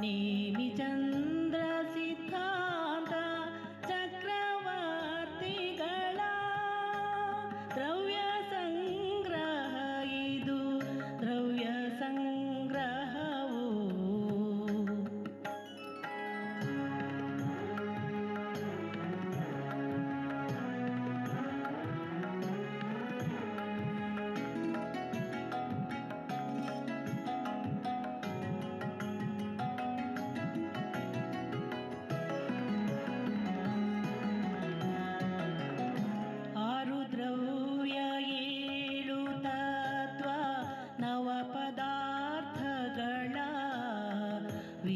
你迷真。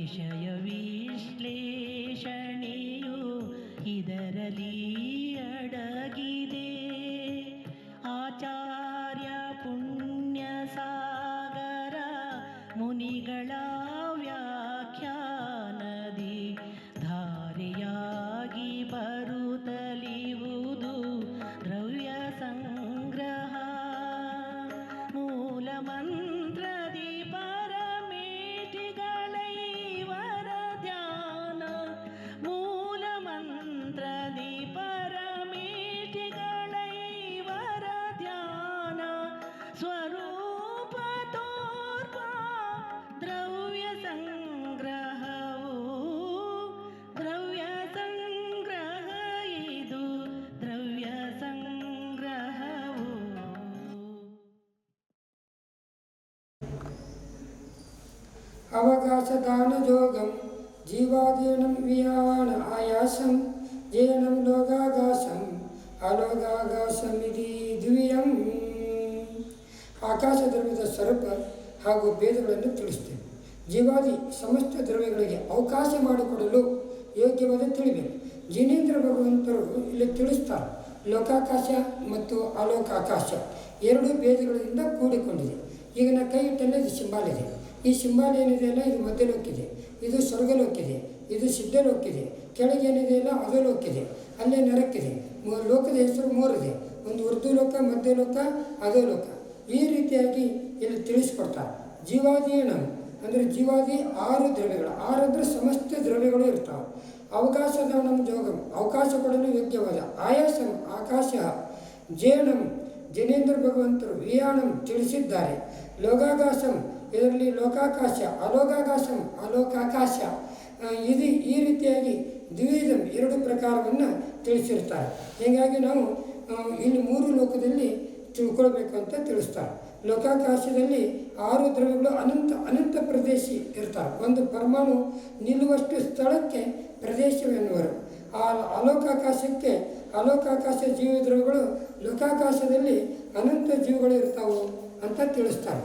ವಿಷಯ ವಿಶ್ಲೇಷಣೆಯು ಇದರಲ್ಲಿ അവകാശദാനയോഗം, ജീവാധീനം വിയാവാണ് ಆಯಾಸಂ ಜೇನಂ ಲೋಗಾಗಾಸಂ ಅಲೋಗಾಗಾಸಮಿರಿ ದ್ವಿಯಂ ಆಕಾಶ ದ್ರವ್ಯದ ಸ್ವರೂಪ ಹಾಗೂ ಭೇದಗಳನ್ನು ತಿಳಿಸ್ತೇವೆ. ಜೀವಾದಿ ಸಮಸ್ತ ದ್ರವ್ಯಗಳಿಗೆ ಅವಕಾಶ ಮಾಡಿಕೊಡಲು ಯೋಗ್ಯವಾದ ತಿಳಿಬೇಕು ಜಿನೇಂದ್ರ ಭಗವಂತರು ಇಲ್ಲಿ ತಿಳಿಸ್ತಾರೆ. ಲೋಕಾಕಾಶ ಮತ್ತು ಅಲೋಕಾಕಾಶ ಎರಡು ಭೇದಗಳಿಂದ ಕೂಡಿಕೊಂಡಿದೆ. ಈಗ ನನ್ನ ಕೈ ಇಟ್ಟಲ್ಲಿ ಸಿಂಬಾಲಿದೆ. ಈ ಸಿಂಬಾಲ್ ಏನಿದೆ ಅಲ್ಲ ಇದು ಮಧ್ಯಲೋಕಿದೆ ಇದು ಸ್ವರ್ಗಲೋಕಿದೆ ಇದು ಸಿದ್ಧಲೋಕಿದೆ ಕೆಳಗೆ ಏನಿದೆ ಅಲ್ಲ ಅದು ಲೋಕಿದೆ ಅಲ್ಲೇ ನರಕ್ಕಿದೆ. ಲೋಕದ ಹೆಸರು ಮೂರಿದೆ. ಒಂದು ಉರ್ದು ಲೋಕ ಮಧ್ಯಲೋಕ ಅದೋ ಲೋಕ. ಈ ರೀತಿಯಾಗಿ ಇಲ್ಲಿ ತಿಳಿಸ್ಕೊಡ್ತಾರೆ ಜೀವಾದೀನ ಅಂದರೆ ಜೀವಾದಿ ಆರು ದ್ರವ್ಯಗಳು. ಆರು ಅಂದರೆ ಸಮಸ್ತ ದ್ರವ್ಯಗಳು ಇರ್ತಾವೆ. ಅವಕಾಶದ ನಮ್ಮ ಜೋಗಂ. ಅವಕಾಶ ಕೊಡಲು ಯೋಗ್ಯವಾದ. ಆಯಾಸಂ, ಆಕಾಶ ಜೇಣಂ ಜನೇಂದ್ರ ಭಗವಂತರು ವಿಯಾಣಂ ತಿಳಿಸಿದ್ದಾರೆ. ಲೋಕಾಕಾಶಂ ಇದರಲ್ಲಿ ಲೋಕಾಕಾಶ, ಅಲೋಕಾಕಾಶಂ, ಅಲೋಕಾಕಾಶ. ಇದು ಈ ರೀತಿಯಾಗಿ ದ್ವಿಧಂ ಎರಡು ಪ್ರಕಾರವನ್ನು ತಿಳಿಸಿರ್ತಾರೆ. ಹೀಗಾಗಿ ನಾವು ಇಲ್ಲಿ ಮೂರು ಲೋಕದಲ್ಲಿ ತಿಳ್ಕೊಳ್ಬೇಕು ಅಂತ ತಿಳಿಸ್ತಾರೆ. ಲೋಕಾಕಾಶದಲ್ಲಿ ಆರು ದ್ರವ್ಯಗಳು ಅನಂತ ಅನಂತ ಪ್ರದೇಶಿ ಇರ್ತಾರೆ. ಒಂದು ಪರಮಾಣು ನಿಲ್ಲುವಷ್ಟು ಸ್ಥಳಕ್ಕೆ ಪ್ರದೇಶವೆನ್ನುವರು. ಆ ಅಲೋಕಾಕಾಶಕ್ಕೆ ಅಲೋಕಾಕಾಶ ಜೀವ ದ್ರವ್ಯಗಳು ಲೋಕಾಕಾಶದಲ್ಲಿ ಅನಂತ ಜೀವಗಳು ಇರ್ತಾವೆ ಅಂತ ತಿಳಿಸ್ತಾರೆ.